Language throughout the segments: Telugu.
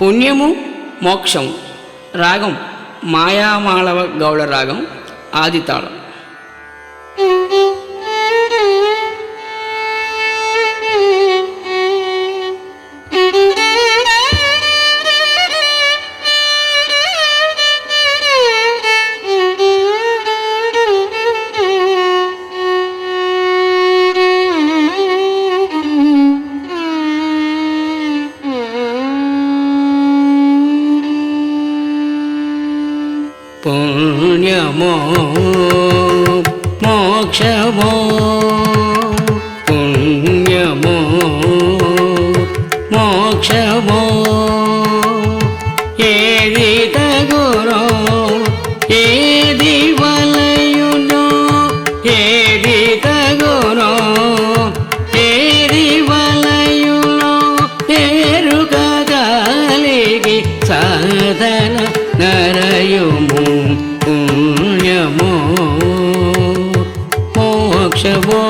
పుణ్యము మోక్షం రాగం మాయామాళవ గౌడ రాగం ఆదితాళం. పుణ్యమో మోక్షమో పుణ్యమో మోక్షమో. ఏది తగురో ఏది వా మోక్షమో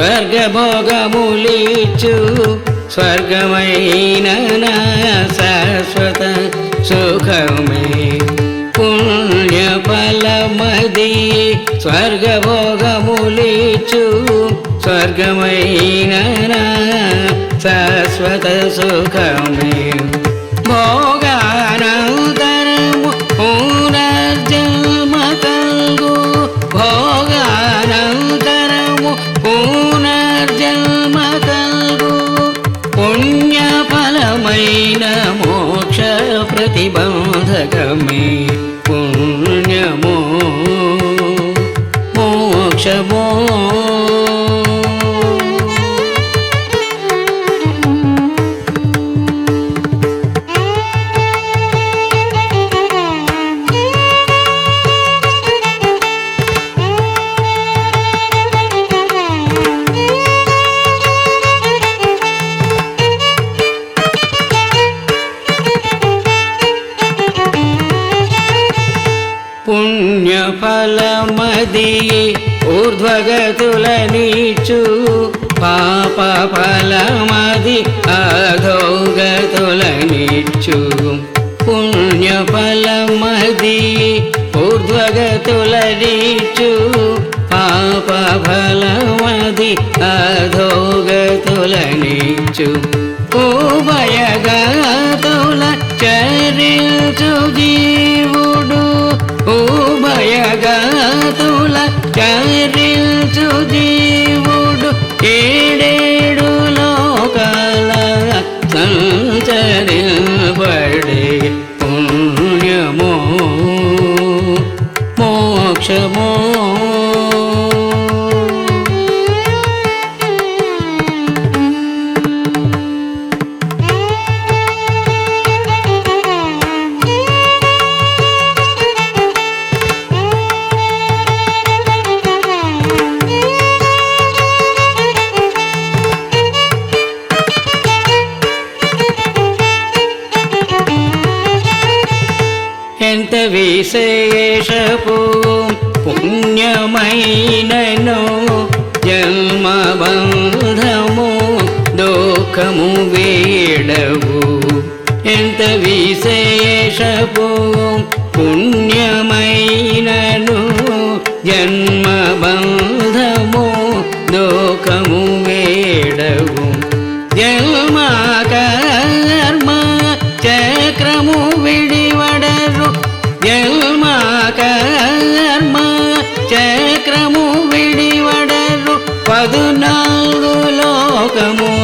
స్వర్గభోగములిచ్చు. స్వర్గమైన నా శాశ్వత సుఖమే. పుణ్యఫలమది స్వర్గభోగములిచ్చు. స్వర్గమైన నా శాశ్వత సుఖమే. మోక్షము ఊర్ధ్వగతులనిచు పాప ఫలమది అధోగతులనిచ్చు పుణ్యఫలమది ఊర్ధ్వగతులనిచ్చు పాప ఫలమది అధోగతులనిచ్చు ఉభయగతుల చరించు జీవుడు ఉభయగతుల చరి చరించు దేవుడు ఏ విశేషపు పుణ్యమైనను జన్మబంధము దుఃఖము వేడవు ఎంత విశేషపు పుణ్యమైనను జన్మబంధము దుఃఖము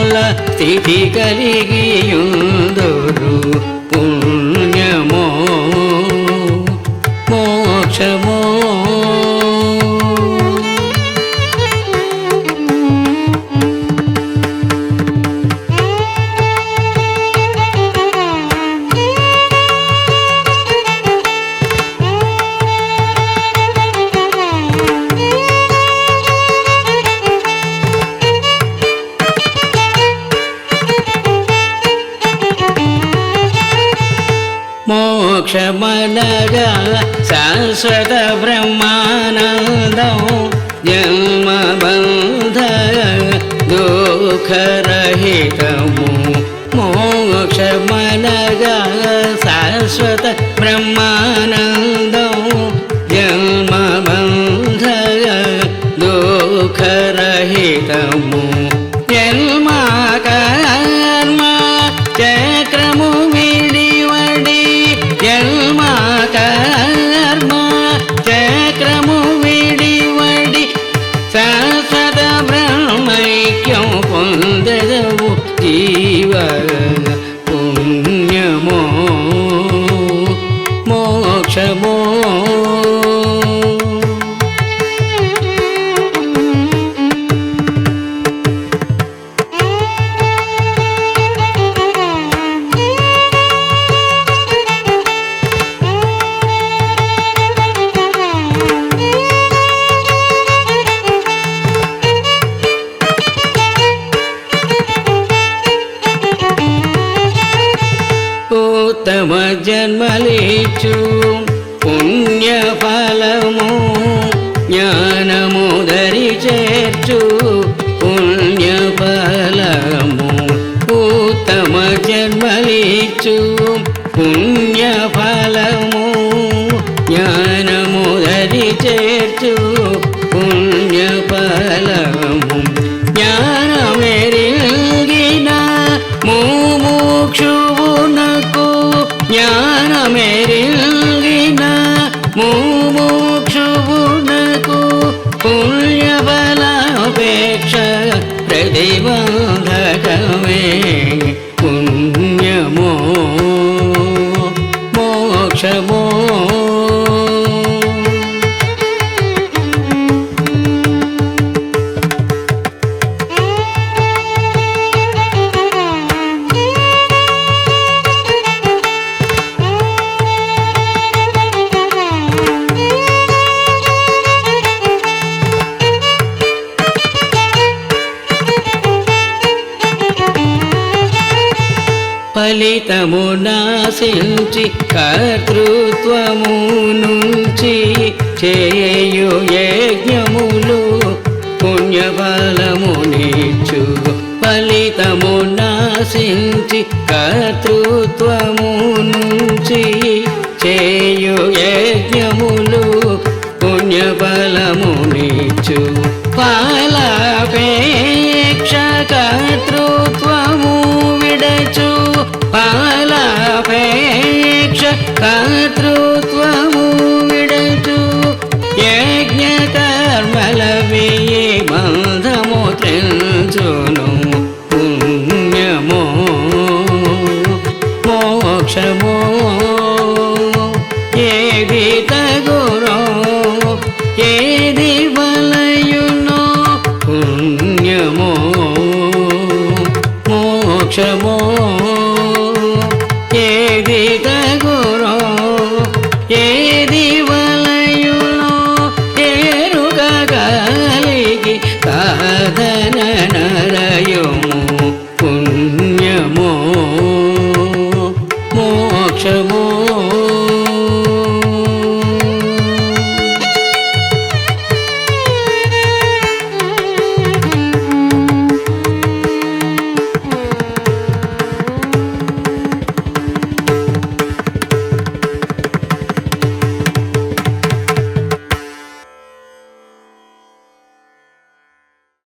లోకముల స్థితి కలిగియుందురు పుణ్యమో మోక్షమో. మోక్షమనగ శాశ్వత బ్రహ్మానందం జన్మబంధ దుఃఖరహితము. మోక్షమనగ శాశ్వత బ్రహ్మానందం శాశ్వత ഉത്തമ ജന്മലേച്ചു പുണ്യഫലമോ ജ്ഞാനമുദരി ചേച്ചു പുണ്യഫലമോ ഉത്തമ ജന്മലേച്ചു പുണ്യഫല mm. ఫలితమునాశించి కర్తృత్వము నుంచి చేయు యజ్ఞములు పుణ్యఫలము నీచు ఫలితమునాశించి కర్తృత్వము నుంచి చేయు యజ్ఞములు పుణ్యఫలము నీచు ఫలాపేక్ష కర్తృ కర్తృత్వము విడచు యజ్ఞ కర్మల వేయి బంధము తెంచును. పుణ్యమో మోక్షమో ఏది తగురో ఏది వలయునో పుణ్యమో మోక్షమో